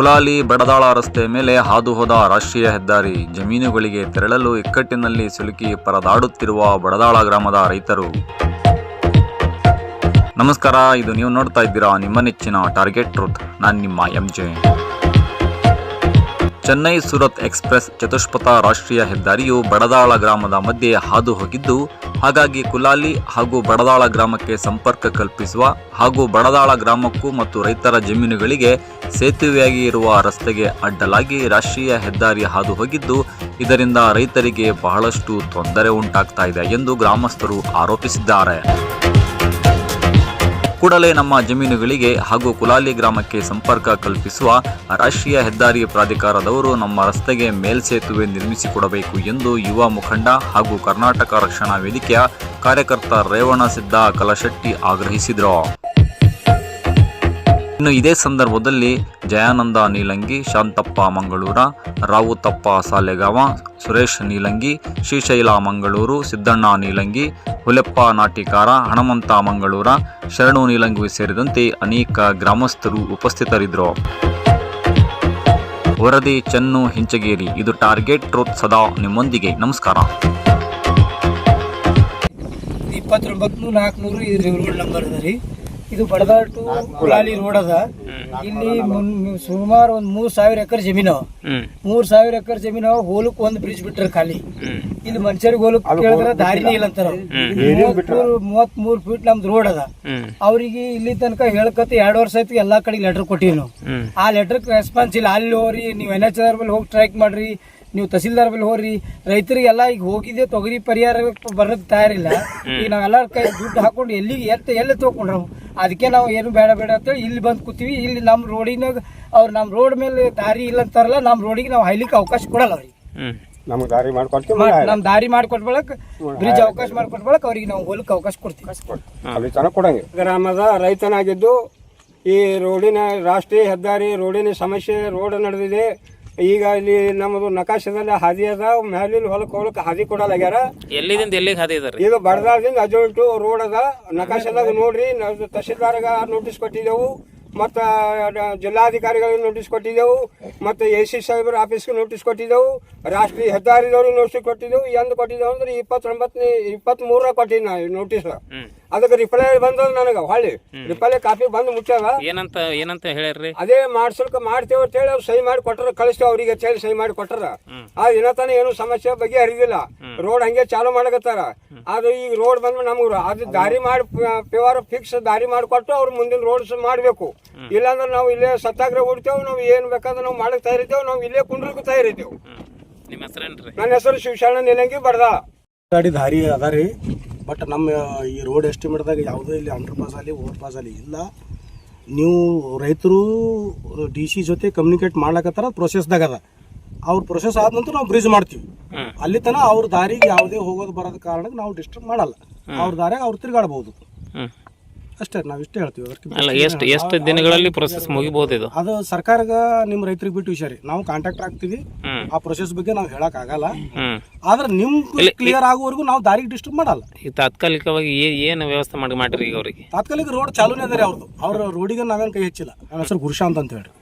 ಕುಲಾಲಿ ಬಡದಾಳ ರಸ್ತೆ ಮೇಲೆ ಹಾದು ಹೋದ ರಾಷ್ಟ್ರೀಯ ಹೆದ್ದಾರಿ. ಜಮೀನುಗಳಿಗೆ ತೆರಳಲು ಇಕ್ಕಟ್ಟಿನಲ್ಲಿ ಸಿಲುಕಿ ಪರದಾಡುತ್ತಿರುವ ಬಡದಾಳ ಗ್ರಾಮದ ರೈತರು. ನಮಸ್ಕಾರ, ಇದು ನೀವು ನೋಡ್ತಾ ಇದ್ದೀರಾ ನಿಮ್ಮ ನೆಚ್ಚಿನ ಟಾರ್ಗೆಟ್ ಟ್ರೂತ್ ನಾನು ನಿಮ್ಮ M J Chennai Surat express ಚತುಷ್ಪಥ ರಾಷ್ಟ್ರೀಯ ಹೆದ್ದಾರಿಯು ಬಡದಾಳ ಗ್ರಾಮದ ಮಧ್ಯೆ ಹಾದು ಹೋಗಿದ್ದು, ಹಾಗಾಗಿ ಕುಲಾಲಿ ಹಾಗೂ ಬಡದಾಳ ಗ್ರಾಮಕ್ಕೆ ಸಂಪರ್ಕ ಕಲ್ಪಿಸುವ ಹಾಗೂ ಬಡದಾಳ ಗ್ರಾಮಕ್ಕೂ ಮತ್ತು ರೈತರ ಜಮೀನುಗಳಿಗೆ ಸೇತುವೆಯಾಗಿ ಇರುವ ರಸ್ತೆಗೆ ಅಡ್ಡಲಾಗಿ ರಾಷ್ಟ್ರೀಯ ಹೆದ್ದಾರಿ ಹಾದು ಹೋಗಿದ್ದು, ಇದರಿಂದ ರೈತರಿಗೆ ಬಹಳಷ್ಟು ತೊಂದರೆ ಉಂಟಾಗ್ತಾ ಇದೆ ಎಂದು ಗ್ರಾಮಸ್ಥರು ಆರೋಪಿಸಿದ್ದಾರೆ. ಕೂಡಲೇ ನಮ್ಮ ಜಮೀನುಗಳಿಗೆ ಹಾಗೂ ಕುಲಾಲಿ ಗ್ರಾಮಕ್ಕೆ ಸಂಪರ್ಕ ಕಲ್ಪಿಸುವ ರಾಷ್ಟ್ರೀಯ ಹೆದ್ದಾರಿ ಪ್ರಾಧಿಕಾರದವರು ನಮ್ಮ ರಸ್ತೆಗೆ ಮೇಲ್ಸೇತುವೆ ನಿರ್ಮಿಸಿಕೊಡಬೇಕು ಎಂದು ಯುವ ಮುಖಂಡ ಹಾಗೂ ಕರ್ನಾಟಕ ರಕ್ಷಣಾ ವೇದಿಕೆಯ ಕಾರ್ಯಕರ್ತ ರೇವಣಸಿದ್ದ ಕಲಶೆಟ್ಟಿ ಆಗ್ರಹಿಸಿದರು. ಇನ್ನು ಇದೇ ಸಂದರ್ಭದಲ್ಲಿ ಜಯಾನಂದ ನೀಲಂಗಿ ಶಾಂತಪ್ಪ ಮಂಗಳೂರ ರಾವುತಪ್ಪ ಸಾಲೆಗಾವ ಸುರೇಶ್ ನೀಲಂಗಿ ಶ್ರೀಶೈಲ ಮಂಗಳೂರು ಸಿದ್ದಣ್ಣ ನೀಲಂಗಿ ಹುಲೆಪ್ಪ ನಾಟಿಕಾರ ಹಣಮಂತ ಮಂಗಳೂರ ಶರಣು ನೀಲಂಗಿ ಸೇರಿದಂತೆ ಅನೇಕ ಗ್ರಾಮಸ್ಥರು ಉಪಸ್ಥಿತರಿದ್ದರು. ವರದಿ ಚೆನ್ನು ಹಿಂಚಗೇರಿ ಇದು ಟಾರ್ಗೆಟ್ ಟ್ರೋತ್ ಸದಾ ನಿಮ್ಮೊಂದಿಗೆ. ನಮಸ್ಕಾರ. ಇಪ್ಪತ್ತೊಂಬತ್ತು ನಾಲ್ಕುನೂರು ಇದು ನಂಬರ್ ಅದ ರೀ. ಇದು ಬಡದಾಟು ರೋಡ್ ಅದ. ಇಲ್ಲಿ ಮುನ್- ಸುಮಾರು ಒಂದ್ ಮೂರ್ ಸಾವಿರ ಎಕರೆ ಜಮೀನು. ಮೂರ್ ಸಾವಿರ ಎಕರೆ ಜಮೀನು ಅವ ಹೋಲಕ್ ಒಂದ್ ಬ್ರಿಡ್ಜ್ ಬಿಟ್ರ ಖಾಲಿ. ಇಲ್ಲಿ ಮನುಷ್ಯರಿಗೆ ಹೋಲಕ್ ಕೇಳಿದ್ರೆ ದಾರಿನೇ ಇಲ್ಲ ಅಂತಾರ ಮೂವತ್ ಮೂರ್ ಫೀಟ್ ನಮ್ದು ರೋಡ್ ಅದ. ಅವ್ರಿಗೆ ಇಲ್ಲಿ ತನಕ ಹೇಳ್ಕತ್ತಿ ಎರಡ್ ವರ್ಷ ಆಯ್ತು ಎಲ್ಲಾ ಕಡೆ ಲೆಟರ್ ಕೊಟ್ಟಿವಿ ನಾವು. ಆ ಲೆಟರ್ ರೆಸ್ಪಾನ್ಸ್ ಇಲ್ಲ. ಅಲ್ಲಿ ಹೋಗ್ರಿ ನೀವು ಎನ್ ಎಚ್ ಆರ್ ಮೇಲೆ ಹೋಗಿ ಸ್ಟ್ರೈಕ್ ಮಾಡ್ರಿ ನೀವು ತಹಸೀಲ್ದಾರ್ ಬಲ್ಲಿ ಹೋಗ್ರಿ. ರೈತರಿಗೆಲ್ಲ ಈಗ ಹೋಗಿದ್ದೆ ತೊಗರಿ ಪರಿಹಾರ ಬರೋಕ್ ತಯಾರಿಲ್ಲ. ಈಗ ನಾವೆಲ್ಲ ಕೈ ದುಡ್ಡು ಹಾಕೊಂಡು ಎಲ್ಲಿಗೆ ಎತ್ತ ಎಲ್ಲಿ ತಗೊಂಡ್ರು? ಅದಕ್ಕೆ ನಾವು ಏನು ಬೇಡ ಬೇಡ ಅಂತೇಳಿ ಇಲ್ಲಿ ಬಂದು ಕೂತೀವಿ. ಇಲ್ಲಿ ನಮ್ಮ ರೋಡಿನಾಗ ಅವ್ರು ನಮ್ಮ ರೋಡ್ ಮೇಲೆ ದಾರಿ ಇಲ್ಲ ಅಂತಾರಲ್ಲ ನಮ್ಮ ರೋಡಿಗೆ ನಾವು ಹೈಲಿಕ್ಕೆ ಅವಕಾಶ ಕೊಡಲ್ಲ ಅವ್ರಿಗೆ. ನಮ್ಗೆ ದಾರಿ ಮಾಡ್ಕೊಡ್ತೀವಿ ನಮ್ಮ ನಮ್ ದಾರಿ ಮಾಡ್ಕೊಟ್ಬಳಕ್ ಬ್ರಿಡ್ಜ್ ಅವಕಾಶ ಮಾಡ್ಕೊಟ್ಬಳಕ್ ಅವ್ರಿಗೆ ನಾವು ಹೊಲಕ್ಕೆ ಅವಕಾಶ ಕೊಡ್ತೀವಿ. ಕೊಡಂಗೆ. ಗ್ರಾಮದ ರೈತನಾಗಿದ್ದು ಈ ರೋಡಿನ ರಾಷ್ಟ್ರೀಯ ಹೆದ್ದಾರಿ ರೋಡಿನ ಸಮಸ್ಯೆ ರೋಡ್ ನಡೆದಿದೆ. ಈಗ ಇಲ್ಲಿ ನಮ್ಮದು ನಕಾಶದಲ್ಲಿ ಹಾದಿ ಅದ ಮ್ಯಾಲಿನ ಹೊಲಕ್ಕೆ ಹೋಗಕ್ಕೆ ಹಾದಿ ಕೊಡಲಾಗ್ಯಾರ. ಎಲ್ಲಿದಿಂದ ಎಲ್ಲಿಗೆ ಹಾದಿ ಇದಾರೆ ಇದು ಬಡದಾರ್ದಿಂದ ಅಜೋಲ್ಟು ರೋಡ್ ಅದ. ನಕಾಶದಾಗ ನೋಡ್ರಿ ನಾವು ತಹಶೀಲ್ದಾರ್ಗ ನೋಟಿಸ್ ಕೊಟ್ಟಿದ್ದೆವು. ಮತ್ತು ಜಿಲ್ಲಾಧಿಕಾರಿಗಳಿಗೆ ನೋಟಿಸ್ ಕೊಟ್ಟಿದ್ದೆವು. ಮತ್ತು ಎ ಸಿ ಸಾಹೇಬ್ರ ಆಫೀಸ್ಗೆ ನೋಟಿಸ್ ಕೊಟ್ಟಿದ್ದೆವು. ರಾಷ್ಟ್ರೀಯ ಹೆದ್ದಾರಿದವ್ರಿಗೆ ನೋಟಿಸ್ ಕೊಟ್ಟಿದ್ದೆವು. ಎಂದು ಕೊಟ್ಟಿದ್ದೆವು ಅಂದ್ರೆ ಇಪ್ಪತ್ತೊಂಬತ್ತನೇ ಇಪ್ಪತ್ತ್ಮೂರ ಕೊಟ್ಟಿದ್ದು ನಾ ನೋಟಿಸ್ ಅದಕ್ಕೆ ರಿಪ್ಲೈ ಬಂದದ ನನಗೆ ಹೊಳ್ಳಿ. ರಿಪ್ಲೈ ಕಾಪಿ ಬಂದು ಮುಟ್ಟಾಗ ಏನಂತ ಏನಂತ ಹೇಳ್ಯಾರ್ರಿ? ಅದೇ ಮಾಡ್ಸಲ್ಕ ಮಾಡ್ತೇವೆ ಅಂತ ಹೇಳಿ ಅವ್ರು ಸಹಿ ಮಾಡಿ ಕೊಟ್ಟರು ಕಳಿಸ್ತೇವೆ ಅವ್ರಿಗೆ ಅಂತ ಹೇಳಿ ಸಹಿ ಮಾಡಿ ಕೊಟ್ಟರ. ಆ ದಿನತನ ಏನು ಸಮಸ್ಯೆ ಬಗ್ಗೆ ಹರಿದಿಲ್ಲ ರೋಡ್ ಹಂಗೆ ಚಾಲು ಮಾಡಕತ್ತಾರ. ಅದು ಈಗ ರೋಡ್ ಬಂದ್ರೆ ನಮ್ಗೆ ಅದು ದಾರಿ ಮಾಡಿ ಪೇವರ್ ಫಿಕ್ಸ್ ದಾರಿ ಮಾಡಿಕೊಟ್ಟು ಅವ್ರು ಮುಂದಿನ ರೋಡ್ ಮಾಡಬೇಕು. ಇಲ್ಲಾಂದ್ರೆ ನಾವು ಇಲ್ಲೇ ಸತ್ಯಾಗ್ರಹ ಹೊಡಿತೇವೆ ನಾವು ಏನು ಬೇಕಾದ್ರೆ ನಾವು ಮಾಡಕ್ ತಯಾರಿದ್ದೇವೆ ನಾವು ಇಲ್ಲೇ ಕುಂಡ್ರಕ್ಕೂ ತಯಾರಿದ್ದೇವೆ. ನನ್ನ ಹೆಸರು ಶಿವಶರಣ ನಿಲಂಗಿ ಬಡ್ದ ಗಾಡಿ ದಾರಿ ಅದ ರೀ. ಬಟ್ ನಮ್ಮ ಈ ರೋಡ್ ಎಸ್ಟಿಮೇಟ್ದಾಗ ಯಾವುದೇ ಇಲ್ಲಿ ಅಂಡರ್ ಪಾಸ್ ಆಗಲಿ ಓವರ್ ಪಾಸ್ ಆಗಲಿ ಇಲ್ಲ. ನೀವು ರೈತರು ಡಿ ಸಿ ಜೊತೆ ಕಮ್ಯುನಿಕೇಟ್ ಮಾಡ್ಲಕತ್ತಾರ ಪ್ರೊಸೆಸ್ದಾಗ ಅದ. ಅವ್ರ ಪ್ರೊಸೆಸ್ ಆದ ನಂತರ ನಾವು ಬ್ರಿಜ್ ಮಾಡ್ತೀವಿ. ಅಲ್ಲಿ ತನಕ ಅವ್ರ ದಾರಿಗೆ ಯಾವುದೇ ಹೋಗೋದು ಬರೋದ ಕಾರಣಕ್ಕೆ ನಾವು ಡಿಸ್ಟರ್ಬ್ ಮಾಡಲ್ಲ. ಅವ್ರ ದಾರಿಗೆ ಅವ್ರು ತಿರ್ಗಾಡ್ಬೋದು. ಅಷ್ಟೇ ನಾವು ಇಷ್ಟೇ ಹೇಳ್ತೀವಿ. ಅಲ್ಲ ಎಷ್ಟು ಎಷ್ಟು ದಿನಗಳಲ್ಲಿ ಪ್ರೊಸೆಸ್ ಮುಗಿಬಹುದು ಇದು? ಅದು ಸರ್ಕಾರಗ ನಿಮ್ಮ ರೈತರಿಗೆ ಬಿಟ್ಟು ವಿಷಯ ರೀ ನಾವು ಕಾಂಟ್ಯಾಕ್ಟ್ ಆಗ್ತೀವಿ. ಹ್ಮ್. ಆ ಪ್ರೊಸೆಸ್ ಬಗ್ಗೆ ನಾವು ಹೇಳಕ್ ಆಗಲ್ಲ. ಹ್ಮ್. ಆದ್ರೆ ನಿಮ್ ಕ್ಲಿಯರ್ ಆಗೋವರೆಗೂ ನಾವು ದಾರಿಗೆ ಡಿಸ್ಟರ್ಬ್ ಮಾಡಲ್ಲ. ಈ ತಾತ್ಕಾಲಿಕವಾಗಿ ಏ- ಏನು ವ್ಯವಸ್ಥೆ ಮಾಡಿ ಮಾಡ್ರಿ ಈಗ ಅವರಿಗೆ? ತಾತ್ಕಾಲಿಕ ರೋಡ್ ಚಾಲೂನೇ ಅದ ರೀ ಅವ್ರದ್ದು ಅವ್ರ ರೋಡಿಗೆ ನಾವೇನು ಕೈ ಹೆಚ್ಚಿಲ್ಲ. ನನ್ನ ಹೆಸರು ಗುರುಶಾಂತ್ ಅಂತ ಹೇಳಿ